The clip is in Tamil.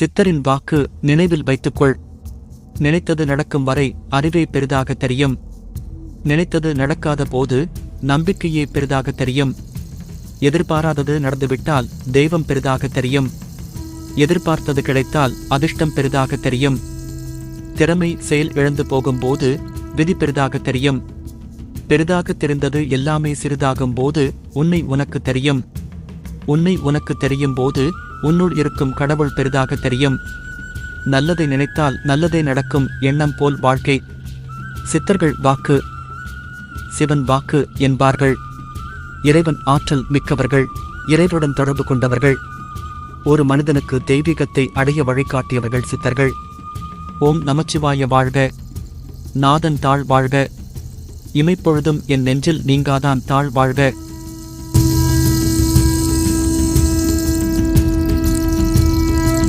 சித்தரின் வாக்கு நினைவில் வைத்துக்கொள். நினைத்தது நடக்கும் வரை அறிவே பெரிதாக தெரியும். நினைத்தது நடக்காத போது நம்பிக்கையே பெரிதாக தெரியும். எதிர்பாராதது நடந்துவிட்டால் தெய்வம் பெரிதாக தெரியும். எதிர்பார்த்தது கிடைத்தால் அதிர்ஷ்டம் பெரிதாக தெரியும். திறமை செயல் இழந்து போகும்போது விதி பெரிதாக தெரியும். பெரிதாக தெரிந்தது எல்லாமே சிறிதாகும் போது உன்னை உனக்கு தெரியும். உன்னை உனக்கு தெரியும் போது உன்னுள் இருக்கும் கடவுள் பெரிதாக தெரியும். நல்லதை நினைத்தால் நல்லதே நடக்கும் எண்ணம் போல் வாழ்க்கை. சித்தர்கள் வாக்கு. சிவன் வாக்கு என்பார்கள். இறைவன் ஆற்றல் மிக்கவர்கள். இறைவனுடன் தொடர்பு கொண்டவர்கள். ஒரு மனிதனுக்கு தெய்வீகத்தை அடைய வழிகாட்டியவர்கள் சித்தர்கள். ஓம் நமச்சிவாய வாழ்க. நாதன் தாழ் வாழ்க. இமைப்பொழுதும் என் நெஞ்சில் நீங்காதான் தாழ் வாழ்க.